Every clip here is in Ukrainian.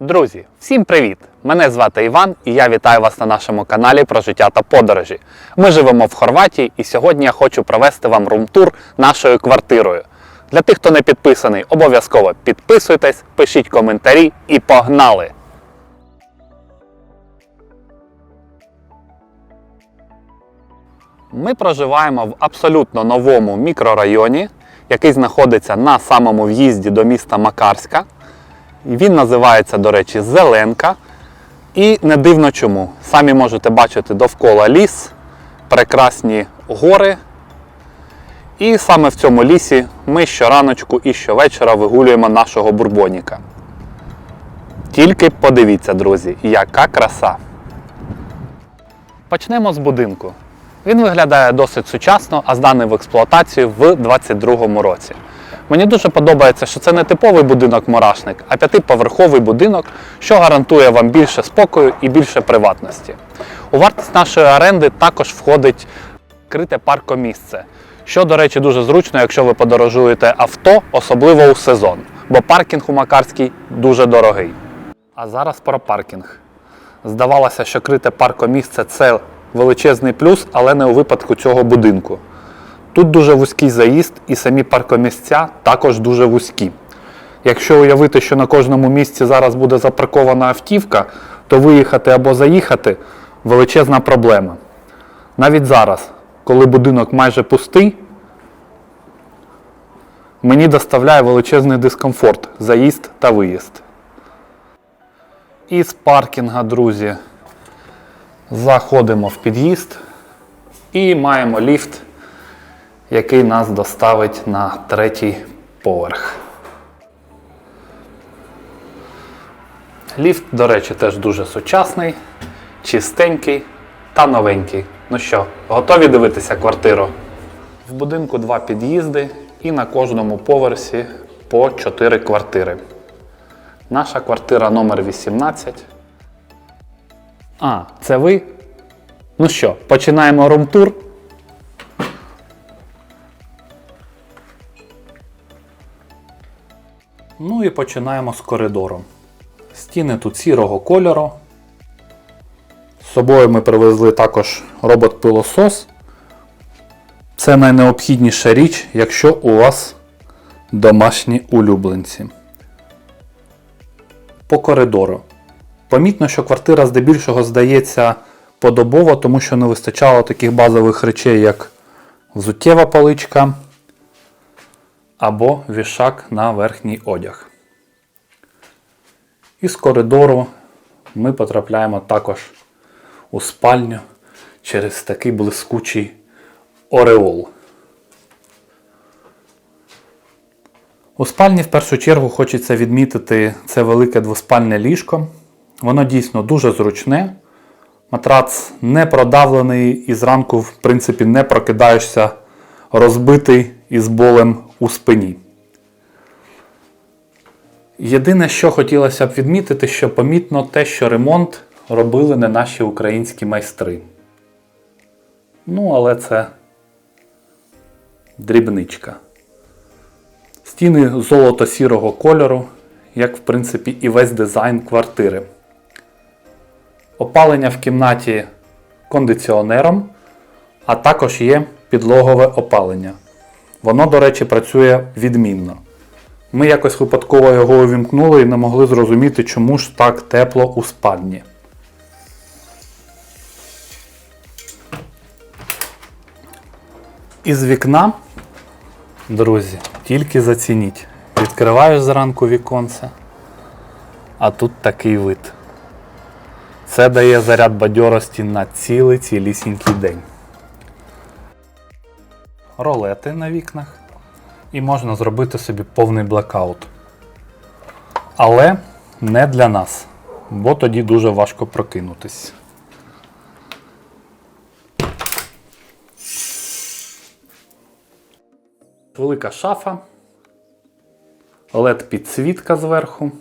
Друзі, всім привіт! Мене звати Іван і я вітаю вас на нашому каналі про життя та подорожі. Ми живемо в Хорватії і сьогодні я хочу провести вам румтур нашою квартирою. Для тих, хто не підписаний, обов'язково підписуйтесь, пишіть коментарі і погнали! Ми проживаємо в абсолютно новому мікрорайоні, який знаходиться на самому в'їзді до міста Макарська. Він називається, до речі, Зеленка. І не дивно чому. Самі можете бачити довкола ліс, прекрасні гори. І саме в цьому лісі ми щораночку і щовечора вигулюємо нашого бурбоніка. Тільки подивіться, друзі, яка краса! Почнемо з будинку. Він виглядає досить сучасно, а зданий в експлуатацію в 2022 році. Мені дуже подобається, що це не типовий будинок-мурашник, а п'ятиповерховий будинок, що гарантує вам більше спокою і більше приватності. У вартість нашої оренди також входить крите паркомісце, що, до речі, дуже зручно, якщо ви подорожуєте авто, особливо у сезон, бо паркінг у Макарській дуже дорогий. А зараз про паркінг. Здавалося, що крите паркомісце це величезний плюс, але не у випадку цього будинку. Тут дуже вузький заїзд і самі паркомісця також дуже вузькі. Якщо уявити, що на кожному місці зараз буде запаркована автівка, то виїхати або заїхати величезна проблема. Навіть зараз, коли будинок майже пустий, мені доставляє величезний дискомфорт заїзд та виїзд. І з паркінга, друзі, заходимо в під'їзд і маємо ліфт, який нас доставить на третій поверх. Ліфт, до речі, теж дуже сучасний, чистенький та новенький. Ну що, готові дивитися квартиру? В будинку два під'їзди і на кожному поверсі по 4 квартири. Наша квартира номер 18. А, це ви? Ну що, починаємо румтур. Ну і починаємо з коридору. Стіни тут сірого кольору. З собою ми привезли також робот-пилосос. Це найнеобхідніша річ, якщо у вас домашні улюбленці. По коридору. Помітно, що квартира здебільшого здається подобово, тому що не вистачало таких базових речей, як взуттєва поличка або вішак на верхній одяг. Із коридору ми потрапляємо також у спальню через такий блискучий ореол. У спальні в першу чергу хочеться відмітити це велике двоспальне ліжко. Воно дійсно дуже зручне. Матрац не продавлений і зранку, в принципі, не прокидаєшся розбитий із болем у спині. Єдине, що хотілося б відмітити, що помітно те, що ремонт робили не наші українські майстри. Ну, але це дрібничка. Стіни золото-сірого кольору, як в принципі і весь дизайн квартири. Опалення в кімнаті кондиціонером, а також є підлогове опалення. Воно, до речі, працює відмінно. Ми якось випадково його увімкнули і не могли зрозуміти, чому ж так тепло у спальні. Із вікна, друзі, тільки зацініть. Відкриваєш зранку віконце, а тут такий вид. Це дає заряд бадьорості на цілий цілісінький день. Ролети на вікнах. І можна зробити собі повний блекаут. Але не для нас, бо тоді дуже важко прокинутись. Велика шафа. led підсвітка зверху.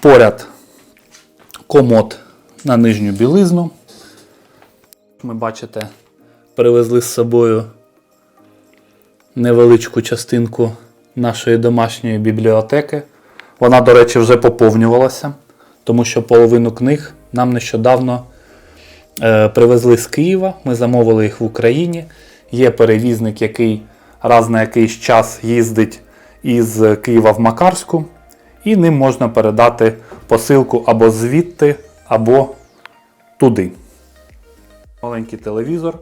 Поряд комод на нижню білизну. Ми бачите, привезли з собою невеличку частинку нашої домашньої бібліотеки. Вона, до речі, вже поповнювалася, тому що половину книг нам нещодавно е, привезли з Києва. Ми замовили їх в Україні. Є перевізник, який раз на якийсь час їздить із Києва в Макарську, і ним можна передати посилку або звідти, або туди. Маленький телевізор.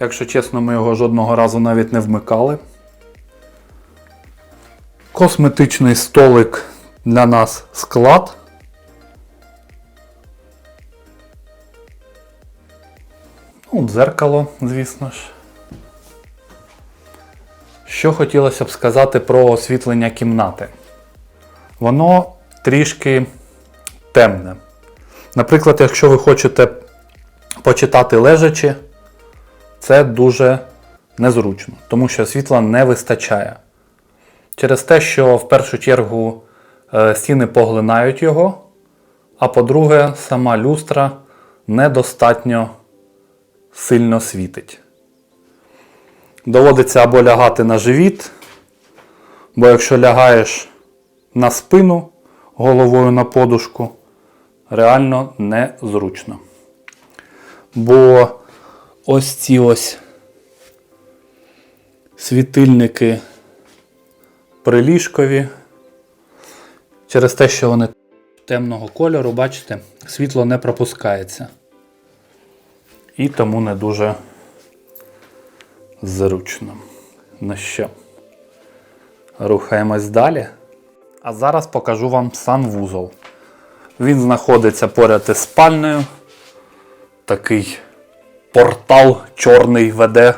Якщо чесно, ми його жодного разу навіть не вмикали. Косметичний столик для нас склад. Ну, дзеркало, звісно ж. Що хотілося б сказати про освітлення кімнати? Воно трішки темне. Наприклад, якщо ви хочете почитати лежачи, це дуже незручно, тому що світла не вистачає. Через те, що в першу чергу е, стіни поглинають його, а по-друге, сама люстра недостатньо сильно світить. Доводиться або лягати на живіт, бо якщо лягаєш на спину головою на подушку, реально незручно. Бо ось ці ось світильники приліжкові, через те, що вони темного кольору, бачите, світло не пропускається. І тому не дуже зручно. Ну що, рухаємось далі. А зараз покажу вам санвузол. Він знаходиться поряд із спальнею. Такий портал чорний веде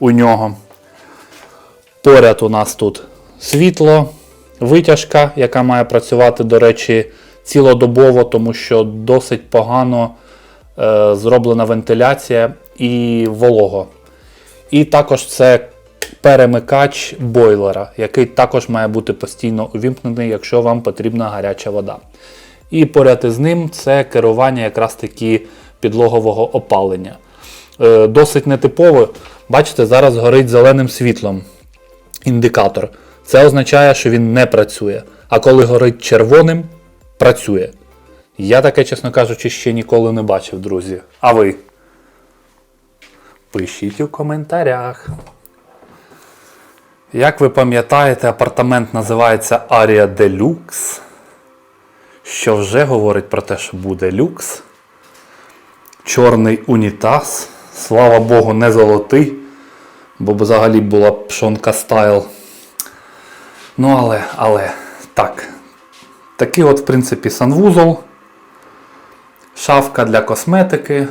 у нього. Поряд у нас тут світло, витяжка, яка має працювати, до речі, цілодобово, тому що досить погано е, зроблена вентиляція і волого. І також це перемикач бойлера, який також має бути постійно увімкнений, якщо вам потрібна гаряча вода. І поряд із ним це керування якраз таки підлогового опалення. Е, досить нетипово. Бачите, зараз горить зеленим світлом індикатор. Це означає, що він не працює. А коли горить червоним, працює. Я таке, чесно кажучи, ще ніколи не бачив, друзі. А ви? Пишіть у коментарях. Як ви пам'ятаєте, апартамент називається Арія Deluxe, що вже говорить про те, що буде люкс. Чорний унітаз. Слава Богу, не золотий, бо взагалі була б шонка стайл. Ну, але, але, так. Такий от, в принципі, санвузол. Шафка для косметики.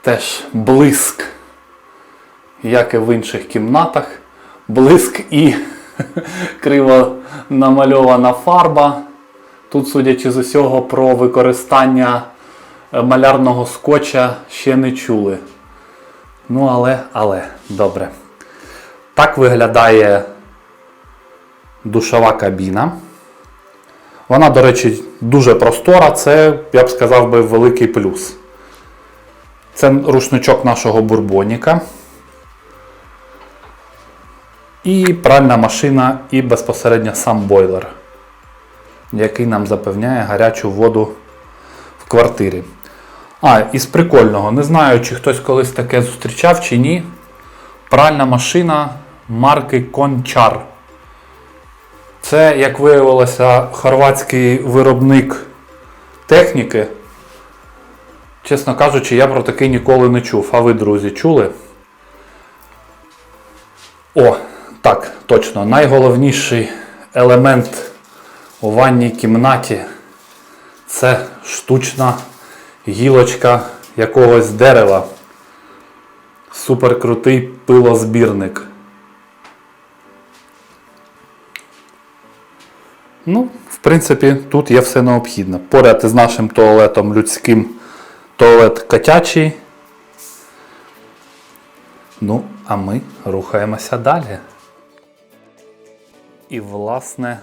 Теж блиск, як і в інших кімнатах. Блиск і криво намальована фарба. Тут, судячи з усього, про використання малярного скотча ще не чули. Ну, але, але, добре. Так виглядає душова кабіна. Вона, до речі, дуже простора, це, я б сказав би, великий плюс. Це рушничок нашого бурбоніка. І пральна машина, і безпосередньо сам бойлер, який нам запевняє гарячу воду в квартирі. А, із прикольного, не знаю, чи хтось колись таке зустрічав чи ні. Пральна машина марки Кончар. Це, як виявилося, хорватський виробник техніки. Чесно кажучи, я про такий ніколи не чув. А ви, друзі, чули? О, так, точно. Найголовніший елемент у ванній кімнаті це штучна гілочка якогось дерева. Суперкрутий пилозбірник. Ну, в принципі, тут є все необхідне. Поряд із нашим туалетом людським туалет котячий. Ну, а ми рухаємося далі. І, власне,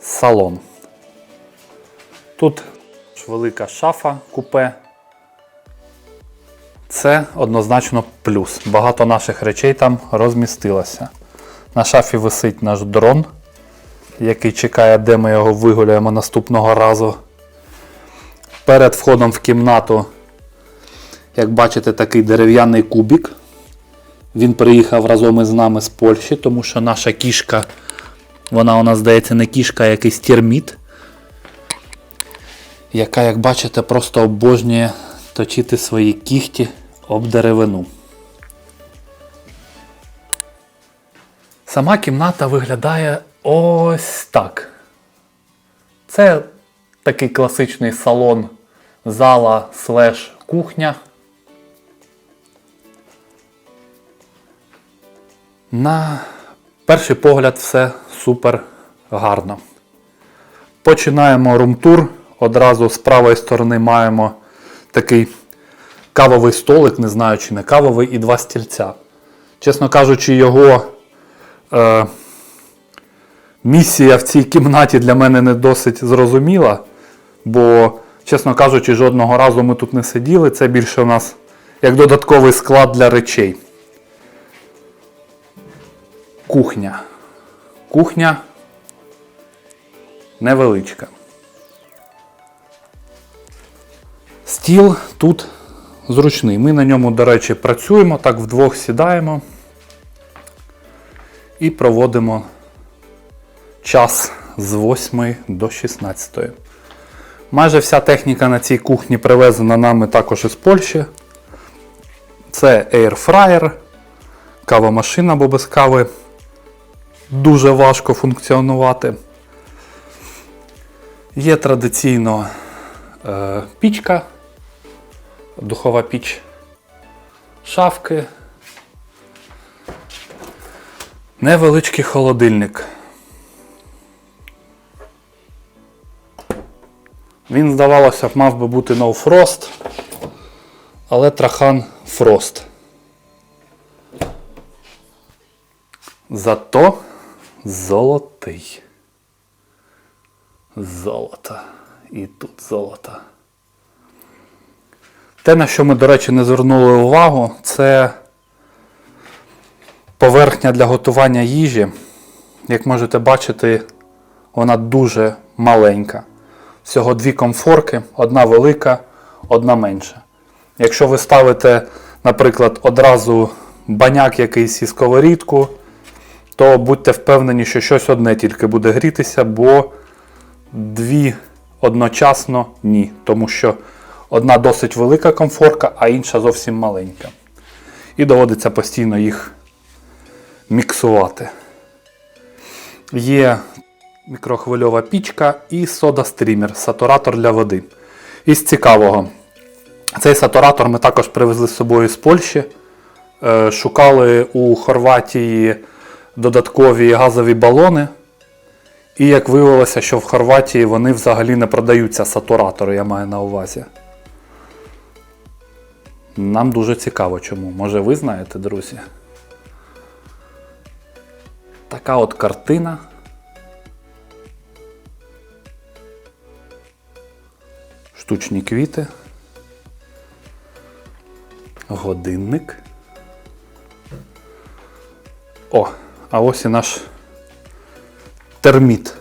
салон. Тут велика шафа купе. Це однозначно плюс. Багато наших речей там розмістилося. На шафі висить наш дрон, який чекає, де ми його вигуляємо наступного разу. Перед входом в кімнату, як бачите, такий дерев'яний кубик. Він приїхав разом із нами з Польщі, тому що наша кішка, вона у нас здається не кішка, а якийсь терміт, яка, як бачите, просто обожнює точити свої кіхті об деревину. Сама кімната виглядає ось так. Це такий класичний салон, зала слеш кухня. На перший погляд все супер гарно. Починаємо румтур. Одразу з правої сторони маємо такий кавовий столик, не знаю чи не кавовий, і два стільця. Чесно кажучи, його е, місія в цій кімнаті для мене не досить зрозуміла, бо, чесно кажучи, жодного разу ми тут не сиділи. Це більше у нас як додатковий склад для речей. Кухня. Кухня невеличка. Стіл тут зручний. Ми на ньому, до речі, працюємо, так вдвох сідаємо і проводимо час з 8 до 16. Майже вся техніка на цій кухні привезена нами також із Польщі. Це airfryer, кавомашина, бо без кави дуже важко функціонувати. Є традиційно е, пічка, духова піч, шафки, невеличкий холодильник. Він, здавалося б, мав би бути no frost, але трахан фрост. Зато золотий. Золото. І тут золото. Те, на що ми, до речі, не звернули увагу, це поверхня для готування їжі. Як можете бачити, вона дуже маленька. Всього дві комфорки, одна велика, одна менша. Якщо ви ставите, наприклад, одразу баняк якийсь і сковорідку, то будьте впевнені, що щось одне тільки буде грітися, бо дві одночасно ні. Тому що одна досить велика комфорка, а інша зовсім маленька. І доводиться постійно їх міксувати. Є мікрохвильова пічка і сода-стрімер, сатуратор для води. Із цікавого, цей сатуратор ми також привезли з собою з Польщі. Е, Шукали у Хорватії додаткові газові балони. І як виявилося, що в Хорватії вони взагалі не продаються сатуратори, я маю на увазі. Нам дуже цікаво чому. Може ви знаєте, друзі? Така от картина. Штучні квіти. Годинник. О, а ось і наш терміт.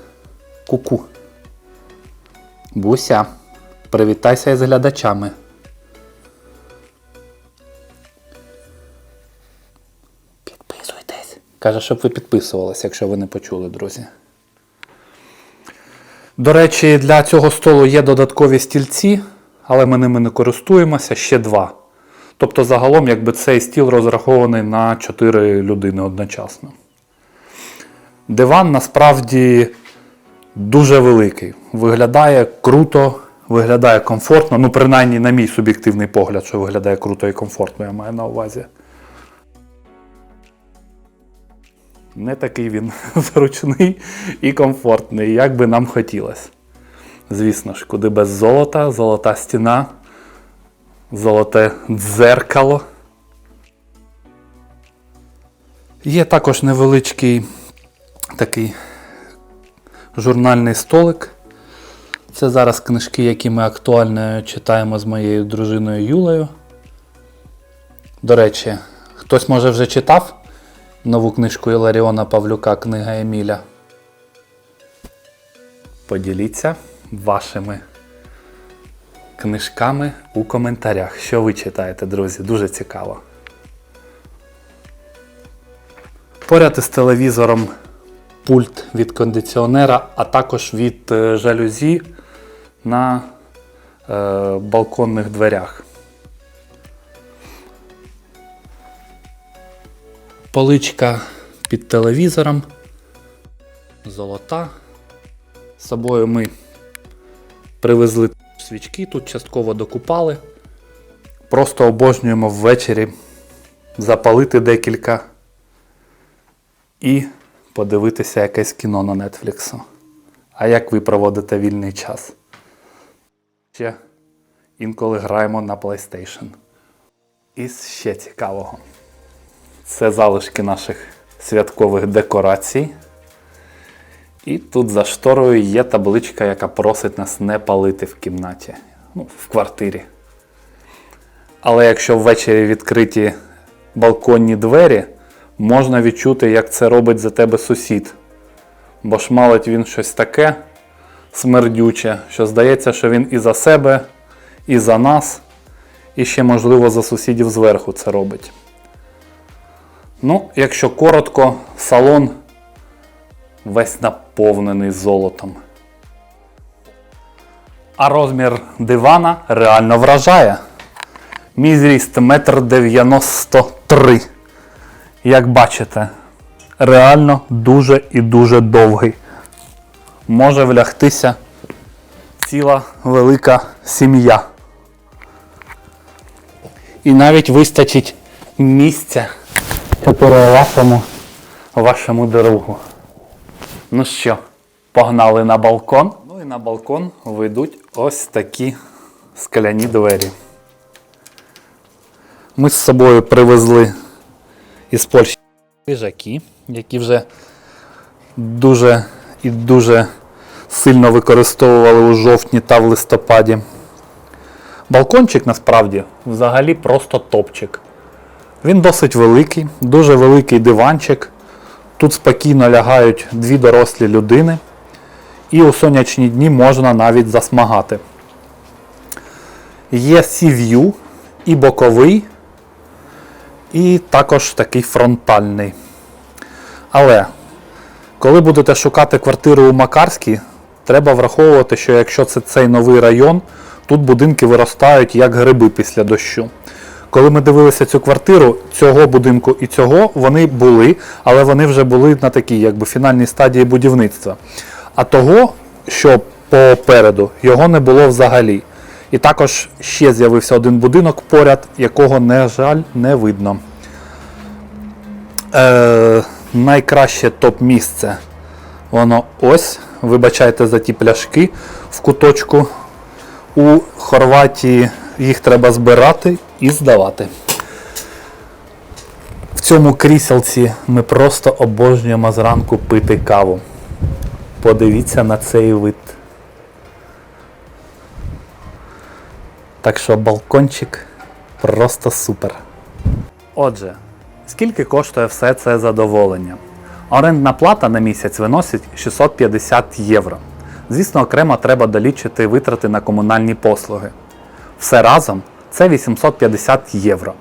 Ку-ку. Буся, привітайся із глядачами. Каже, щоб ви підписувалися, якщо ви не почули, друзі. До речі, для цього столу є додаткові стільці, але ми ними не користуємося, ще два. Тобто, загалом, якби цей стіл розрахований на 4 людини одночасно. Диван насправді дуже великий. Виглядає круто, виглядає комфортно. Ну, принаймні, на мій суб'єктивний погляд, що виглядає круто і комфортно, я маю на увазі. Не такий він зручний і комфортний, як би нам хотілося. Звісно ж, куди без золота, золота стіна, золоте дзеркало. Є також невеличкий такий журнальний столик. Це зараз книжки, які ми актуально читаємо з моєю дружиною Юлею. До речі, хтось може вже читав нову книжку Іларіона Павлюка Книга Еміля. Поділіться вашими книжками у коментарях. Що ви читаєте, друзі? Дуже цікаво. Поряд із телевізором пульт від кондиціонера, а також від е, жалюзі на е, балконних дверях. Поличка під телевізором. Золота. З собою ми привезли свічки, тут частково докупали. Просто обожнюємо ввечері запалити декілька і подивитися якесь кіно на Нетфліксу. А як ви проводите вільний час? Ще інколи граємо на PlayStation. І ще цікавого. Це залишки наших святкових декорацій. І тут за шторою є табличка, яка просить нас не палити в кімнаті, ну, в квартирі. Але якщо ввечері відкриті балконні двері, можна відчути, як це робить за тебе сусід. Бо шмалить він щось таке смердюче, що здається, що він і за себе, і за нас, і ще, можливо, за сусідів зверху це робить. Ну, якщо коротко, салон весь наповнений золотом. А розмір дивана реально вражає. Мій зріст 1,93 м. Як бачите, реально дуже і дуже довгий. Може влягтися ціла велика сім'я. І навіть вистачить місця вашому, вашому дорогу. Ну що, погнали на балкон? Ну і на балкон вийдуть ось такі скляні двері. Ми з собою привезли із Польщі лежаки, які вже дуже і дуже сильно використовували у жовтні та в листопаді. Балкончик насправді взагалі просто топчик. Він досить великий, дуже великий диванчик. Тут спокійно лягають дві дорослі людини. І у сонячні дні можна навіть засмагати. Є Sea-View і боковий, і також такий фронтальний. Але коли будете шукати квартиру у Макарській, треба враховувати, що якщо це цей новий район, тут будинки виростають як гриби після дощу. Коли ми дивилися цю квартиру, цього будинку і цього вони були, але вони вже були на такій якби фінальній стадії будівництва. А того, що попереду, його не було взагалі. І також ще з'явився один будинок поряд, якого, на жаль, не видно. Е, найкраще топ-місце. Воно ось. Вибачайте за ті пляшки в куточку. У Хорватії їх треба збирати і здавати. В цьому кріселці ми просто обожнюємо зранку пити каву. Подивіться на цей вид. Так що балкончик просто супер. Отже, скільки коштує все це задоволення? Орендна плата на місяць виносить 650 євро. Звісно, окремо треба долічити витрати на комунальні послуги. Все разом це 850 євро.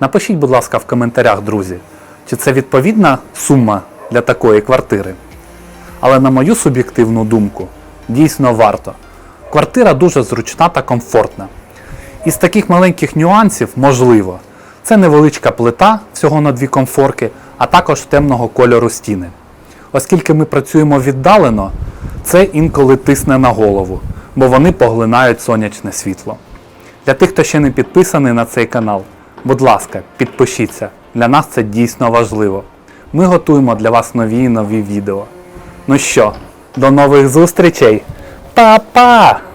Напишіть, будь ласка, в коментарях, друзі, чи це відповідна сума для такої квартири. Але на мою суб'єктивну думку, дійсно варто. Квартира дуже зручна та комфортна. Із таких маленьких нюансів можливо. Це невеличка плита всього на дві комфорки, а також темного кольору стіни. Оскільки ми працюємо віддалено, це інколи тисне на голову, бо вони поглинають сонячне світло. Для тих, хто ще не підписаний на цей канал, будь ласка, підпишіться. Для нас це дійсно важливо. Ми готуємо для вас нові і нові відео. Ну що, до нових зустрічей! Па-па!